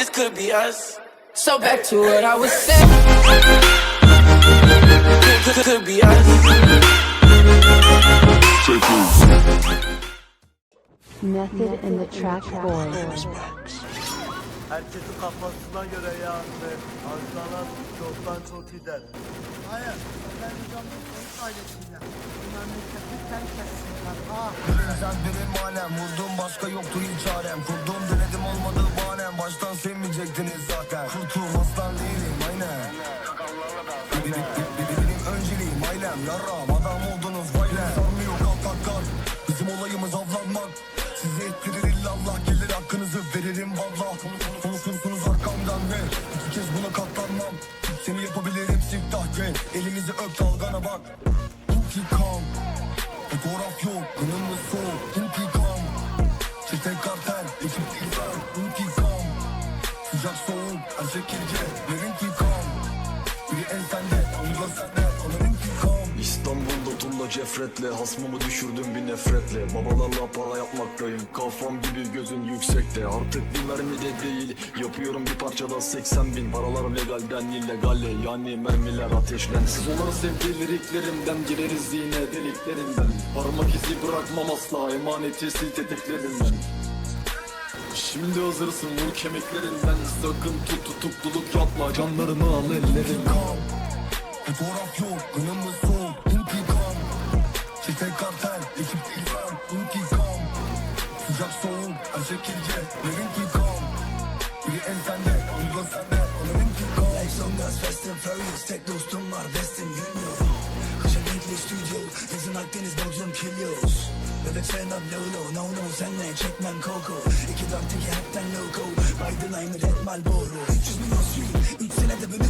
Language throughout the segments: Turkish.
this could be us. So back to what I was saying. Could, could, could be us. Method in the track boy. Herkesin kafasına göre yani. Azdalar çoktan çok gider. Hayır, ben hocamın sonuç ailesinden. Memleketi terk etsinler. Ah, Sen benim manem Vurdum başka yoktu hiç çarem Kurdum denedim olmadı bahanem. Baştan sevmeyecektiniz zaten. Kurtum aslan değilim aynen. Benim önceliğim ailem. Yaram adam oldunuz vaylem Sanmıyor kalk kalk. Kalk Bizim olayımız avlanmak. Size ettirir illallah Gelir hakkınızı veririm valla bak. İntikam Fotoğraf yok, kınımız soğuk, intikam Çete kartel, ekip insan, intikam Sıcak soğuk, her şekilde, bir intikam Biri en sende, da sende, onun intikam İstanbul'da tulla cefretle Hasmımı düşürdüm bir nefretle. Babalarla para yapmaktayım Kafam gibi gözün yüksekte. Artık bir mermi de değil Yapıyorum bir parçada 80 bin. Paralar legalden illegale Yani mermiler ateşlensin Onları sevdiği liriklerimden Gireriz yine deliklerinden. Parmak izi bırakmam asla Emaneti sil teteklerinden Şimdi hazırsın vur kemiklerinden. Sakın tut tutukluluk yapma Canlarını al İntikam Fotoğraf yok, kınımız soğuk, intikam. Çete kartel, ekip insan, intikam. Sıcak soğuk, her şekilde, bir intikam. Biri en sende, onu da sende, onun intikam. Exxon Gas, Fast and Furious, tek dostum var, Westin Junior Kışa Bentley Studio, yazın Akdeniz, Bodrum Kilios. Bebek sevmem Lolo, no no senle çekmem Coco. İki daktiki hepten loco, Bidenheimer hep Malboro 300 milyon stream, 3 senede ben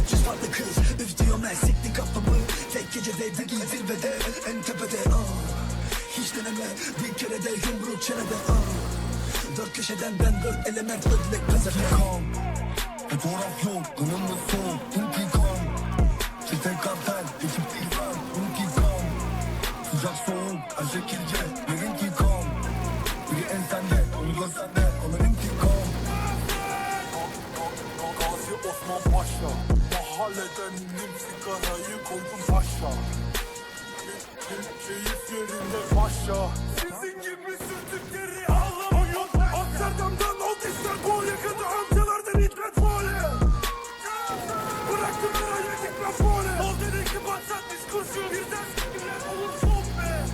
Hiç deneme, bir kere de yumruk çenede. Ah Dört köşeden ben dört element ödlek pezevenk. Fotoğraf yok, kınımız soğuk, intikam Çete kartel, ekip insan, intikam Sıcak soğuk, her şekilde, bir intikam Biri en sende, onu da sende, onun intikam Gazi Osman Paşa Mahalleden indim sigarayı koydum ke- Keyif yerinde paşa Sizin gibi sürtükleri ağlamıyor Amsterdam'dan Oldis'ten Kolye kadar amcalardan hikmet fole Bıraktım lirayı gitmem fole Ol dedi ki baksat diskursu Birden s**kimler olur sohbet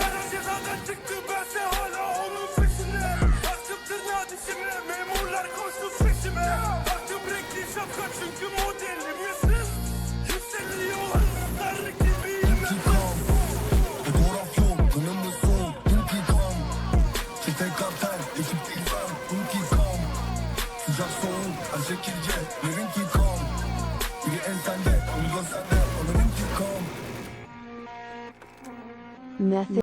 Her cezadan çıktı bense hala onun peşinde Taktım tırnağı dişime memurlar koştu peşime. Taktım renkli şapka çünkü modelim Çete kartel, ekip insan, intikam Sıcak soğuk, her şekilde, bir intikam Biri en sende, onu da sende, onun intikam Method